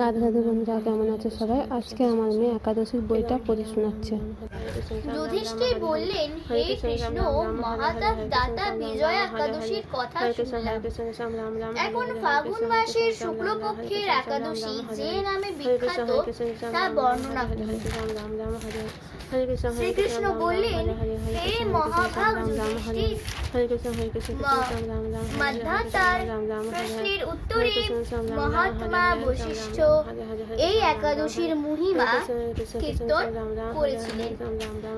রাধে রাধে বন্ধুরা কেমন আছে সবাই? আজকে আমার মেয়ে একাদশীর বইটা পড়ে শোনাচ্ছে। যুধিষ্ঠির বললেন হে কৃষ্ণ মহাদেব দাতা বিজয় একাদশীর কথা শুনলাম। এখন ফাগুন মাসের শুক্লপক্ষের একাদশী যে নামে বিখ্যাত তা বর্ণনা করুন শ্রীকৃষ্ণ বললেন হে মহাভাগ যুধিষ্ঠির মাধ্যাতার প্রশ্নের উত্তরে মহাত্মা বশিষ্ঠ এই একাদশীর মহিমা কীর্তন করেছিলেন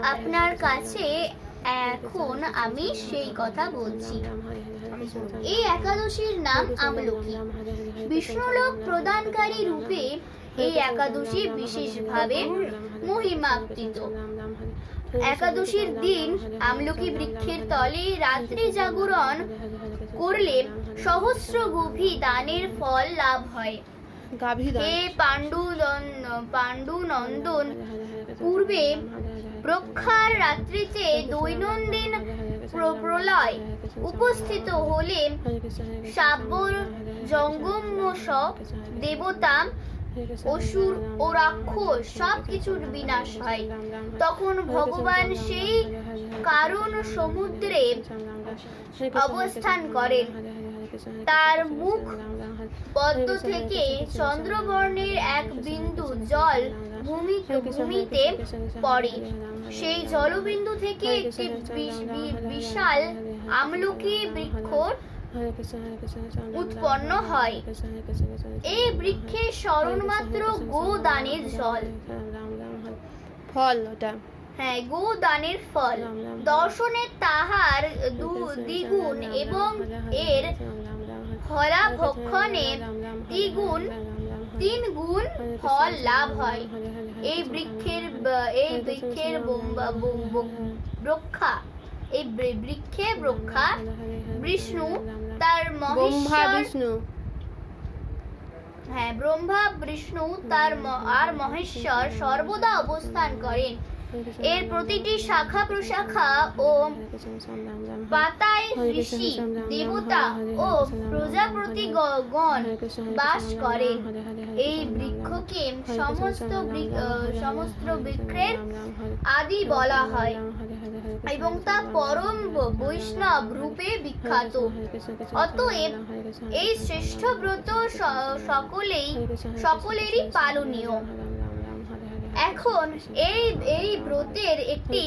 আপনার কাছে এখন আমি সেই কথা বলছি এই একাদশীর নাম আমলকি বিষ্ণুলোক প্রদানকারী রূপে এই একাদশী বিশেষভাবে মহিমাপ্তিত একাদশীর দিন আমলকি বৃক্ষের তলে রাত্রি জাগরণ করলে সহস্র গভী দানের ফল লাভ হয়। হে পাণ্ডু পাণ্ডু নন্দন পূর্বে প্রক্ষার রাত্রিতে দৈনন্দিন প্র- প্রলয় উপস্থিত হলে সাব্বর জঙ্গমশ দেবতা অসুর ও রাক্ষস সব কিছুর বিনাশ হয়। তখন ভগবান সেই কারণ সমুদ্রে অবস্থান করেন। তার মুখ পদ্ম থেকে চন্দ্রবর্ণের এক বিন্দু জল ভূমি ভূমিতে পড়ে। সেই জলবিন্দু থেকে একটি বিশাল আমলকি বৃক্ষ উৎপন্ন হয় এই বৃক্ষের স্মরণ মাত্র গোদানের জল ফল ওটা হ্যাঁ গোদানের ফল দর্শনে তাহার দ্বিগুণ এবং এর ফলাভক্ষণে দ্বিগুণ তিন গুণ ফল লাভ হয় এই বৃক্ষের এই বৃক্ষের বৃক্ষা এই বৃক্ষে বৃক্ষা বিষ্ণু তার মহেশ্বর বিষ্ণু। হ্যাঁ ব্রহ্মা বিষ্ণু তার আর মহেশ্বর সর্বদা অবস্থান করেন। এর প্রতিটি শাখা প্রশাখা ও পাতায় ঋষি দেবতা ও প্রজাপতি গণ বাস করেন। এই বৃক্ষকে সমস্ত সমস্ত বৃক্ষের আদি বলা হয়। এবং তা পরম বৈষ্ণব রূপে বিখ্যাত। অতএব এই শ্রেষ্ঠ ব্রত সকলেই সকলেরই পালনীয়। এখন এই এই ব্রতের একটি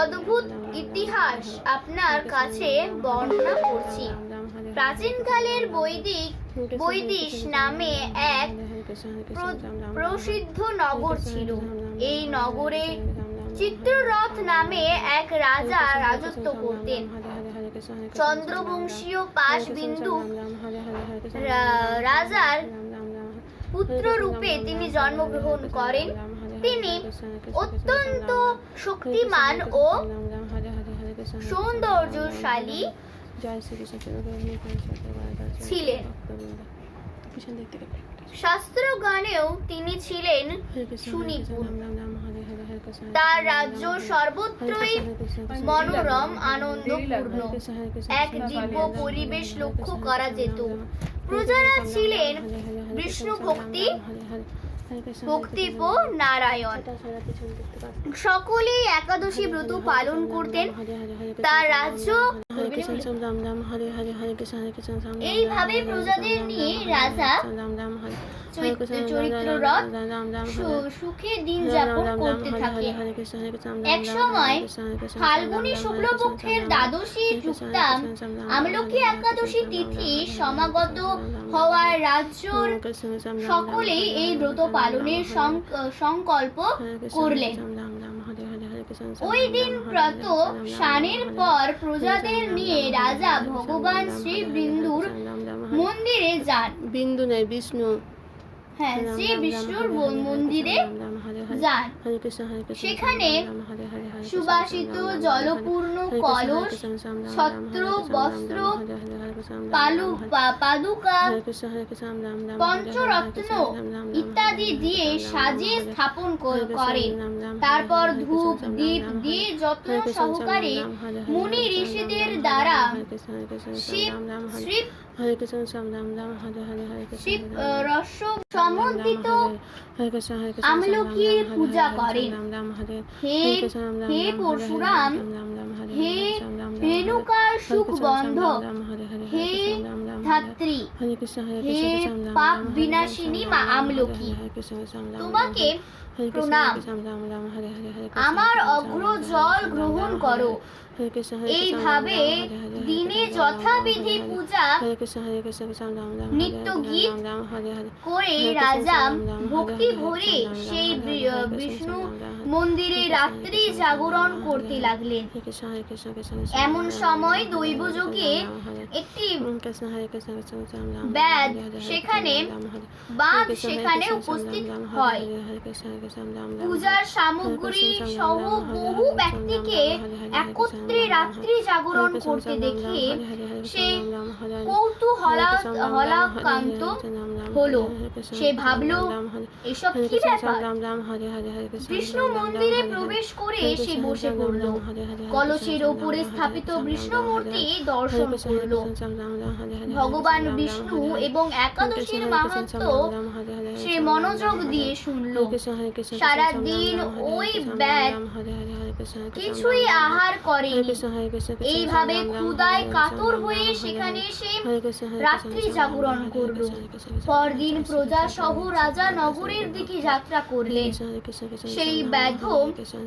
অদ্ভুত ইতিহাস আপনার কাছে বর্ণনা করছি। প্রাচীনকালের বৈদিক বৈদিশ নামে এক প্রসিদ্ধ নগর ছিল। এই নগরে চিত্ররথ নামে এক রাজা রাজত্ব করতেন চন্দ্রবংশীয় পাশ বিন্দু রাজার পুত্র রূপে তিনি জন্মগ্রহণ করেন তিনি অত্যন্ত শক্তিমান ও সৌন্দর্যশালী ছিলেন শাস্ত্রগানেও তিনি ছিলেন সুনিপুণ তার রাজ্য সর্বত্রই মনোরম আনন্দপূর্ণ এক দিব্য পরিবেশ লক্ষ্য করা যেত প্রজারা ছিলেন বিষ্ণু ভক্তি ভক্তিপ নারায়ণ সকলেই একাদশী ব্রত পালন করতেন তার রাজ্য এইভাবে প্রজাদের নিয়ে রাজা চরিত্ররথ সুখে দিন যাপন করতে থাকে এক সময় ফাল্গুনী শুক্লপক্ষের দ্বাদশী যুক্তাম আমলকি একাদশী তিথি সমাগত হওয়ার রাজ্যর সকলেই এই ব্রত পালনের সংকল্প করলেন ওই দিন ব্রত স্নানের পর প্রজাদের নিয়ে রাজা ভগবান শ্রী বিন্দুর মন্দিরে যান বিন্দু নেই বিষ্ণু হ্যাঁ শ্রী বিষ্ণুর মন্দিরে যান সেখানে সুবাসিত জলপূর্ণ কলস ছত্র বস্ত্র পাদুকা পঞ্চরত্ন ইত্যাদি দিয়ে সাজিয়ে স্থাপন করেন তারপর ধূপ দীপ দিয়ে যত্ন সহকারে মুনি ঋষিদের দ্বারা সমন্বিত আমলকির পূজা করেন হে হে পরশুরাম হে রেণুকার সুখ বন্ধ হে ধাত্রী, হে পাপ বিনাশিনী মা আমলকি। তোমাকে প্রণাম। আমার অগ্র জল গ্রহণ করো। এইভাবে দিনে যথাবিধি পূজা নিত্য গীত করে রাজা ভক্তি ভরে সেই বিষ্ণু মন্দিরে রাত্রি জাগরণ করতে লাগলেন এমন সময় দৈবযোগে একটি ব্যাধ সেখানে বাঘ সেখানে উপস্থিত হয় পূজার সামগ্রী সহ বহু ব্যক্তিকে একত্রে রাত্রি জাগরণ করতে দেখে সে কৌতূহলা হলাকান্ত হলো সে ভাবলো এসব কি ব্যাপার বিষ্ণু মন্দিরে প্রবেশ করে সে বসে পড়ল কলসের ওপরে স্থাপিত বিষ্ণু মূর্তি দর্শন করল ভগবান বিষ্ণু এবং একাদশীর মাহাত্ম সে মনোযোগ দিয়ে শুনল সারাদিন ওই ব্যাগ কিছুই আহার করেনি এইভাবে ক্ষুদায় কাতর হয়ে সেখানে সে রাত্রি জাগরণ করল পরদিন প্রজা সহ রাজা নগরের দিকে যাত্রা করলেন সেই ব্যাধ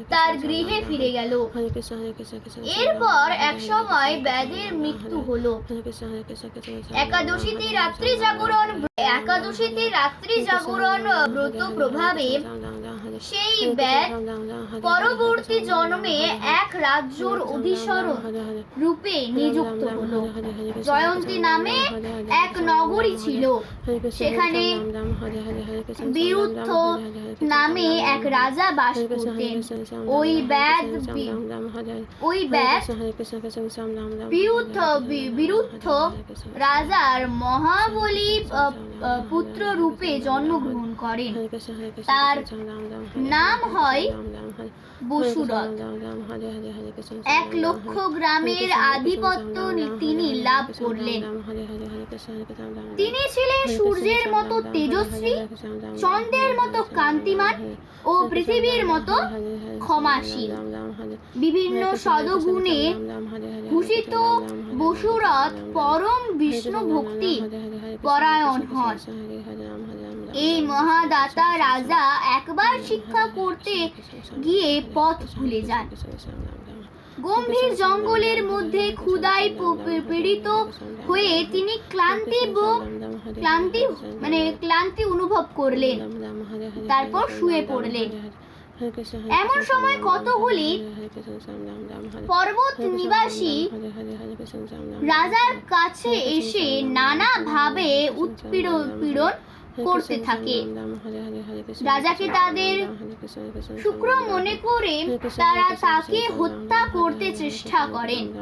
তার গৃহে ফিরে গেল। এরপর এক সময় ব্যাধের মৃত্যু হলো। একাদশীতে রাত্রি জাগরণ একাদশীতে রাত্রি জাগরণ ব্রত প্রভাবে সেই ব্যাগ পরবর্তী জন্মে এক রাজ্যর অধিসরণ রূপে নিযুক্ত হলো জয়ন্তী নামে এক নগরী ছিল সেখানে বিরুদ্ধ নামে এক রাজা বাস করতেন ওই ব্যাধ বি- ওই ব্যাধ বিরুদ্ধ বি- বিরুদ্ধ রাজার মহাবলী পুত্র রূপে জন্মগ্রহণ করেন তার নাম হয় বসুরথ এক লক্ষ গ্রামের আধিপত্য তিনি লাভ করলেন তিনি ছিলেন সূর্যের মতো তেজস্বী চন্দ্রের মতো কান্তিমান ও পৃথিবীর মতো ক্ষমাশীল বিভিন্ন সদগুণে ভূষিত বসুরথ পরম বিষ্ণু ভক্তি পরায়ণ হন এই মহাদাতা রাজা একবার শিক্ষা করতে গিয়ে পথ ভুলে যান গম্ভীর জঙ্গলের মধ্যে ক্ষুদায় পীড়িত হয়ে তিনি ক্লান্তি ক্লান্তি মানে ক্লান্তি অনুভব করলেন তারপর শুয়ে পড়লেন এমন সময় কতগুলি পর্বত নিবাসী রাজার কাছে এসে নানা ভাবে উৎপীড়ন পীড়ন করতে থাকে। রাজাকে তাদের শুক্র মনে করে তারা তাকে হত্যা করতে চেষ্টা করেন।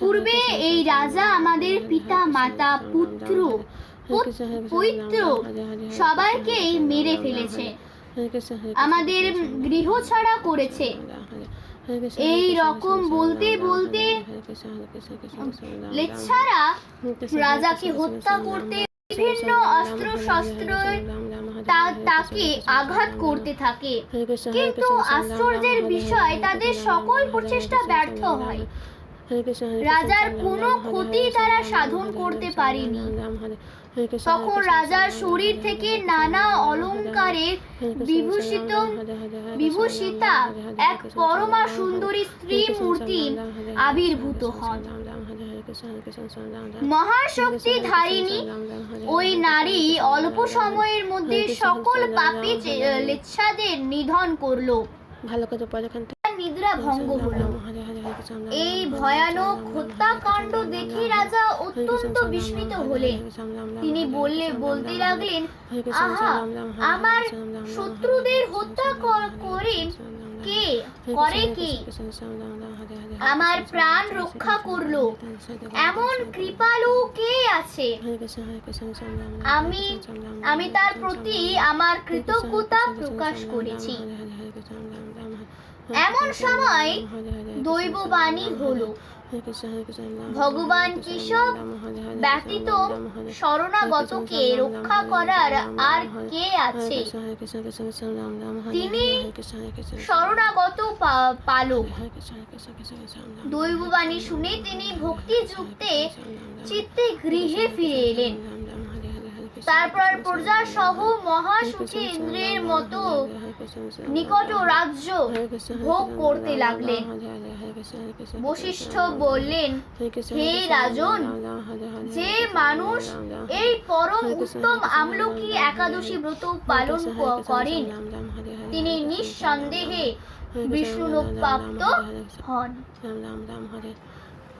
পূর্বে এই রাজা আমাদের পিতা, মাতা, পুত্র পুত- পৈত্র সবাইকেই মেরে ফেলেছে। আমাদের গৃহ ছাড়া করেছে এই রকম বলতে বলতে লেচ্ছারা রাজাকে হত্যা করতে বিভিন্ন অস্ত্র শস্ত্র তাকে আঘাত করতে থাকে কিন্তু আশ্চর্যের বিষয় তাদের সকল প্রচেষ্টা ব্যর্থ হয় রাজার কোনো ক্ষতি তারা সাধন করতে পারেনি তখন রাজার শরীর থেকে নানা বিভূষিত বিভূষিতা এক পরমা সুন্দরী স্ত্রী মূর্তি আবির্ভূত হন মহাশক্তি ধারিণী ওই নারী অল্প সময়ের মধ্যে সকল পাপী লেচ্ছাদের নিধন করল ভালো করে তার নিদ্রা ভঙ্গ হলো এই ভয়ানক হত্যাকাণ্ড দেখে রাজা অত্যন্ত বিস্মিত হলেন তিনি বললে বলতে লাগলেন আহা আমার শত্রুদের হত্যা কে করে কে আমার প্রাণ রক্ষা করল এমন কৃপালু কে আছে আমি আমি তার প্রতি আমার কৃতজ্ঞতা প্রকাশ করেছি এমন সময় হলো। ভগবান ব্যতীত শরণাগতকে রক্ষা করার আর কে আছে? তিনি শরণাগত পালক। দৈববাণী শুনে তিনি ভক্তি যুক্তে চিত্তে গৃহে ফিরে এলেন। তারপর প্রজা সহ মহাসুখী ইন্দ্রের মতো নিকট রাজ্য ভোগ করতে লাগলেন। বশিষ্ঠ বললেন, হে রাজন, যে মানুষ এই পরম উত্তম আমলকি একাদশী ব্রত পালন করেন, তিনি নিঃসন্দেহে বিষ্ণু প্রাপ্ত হন।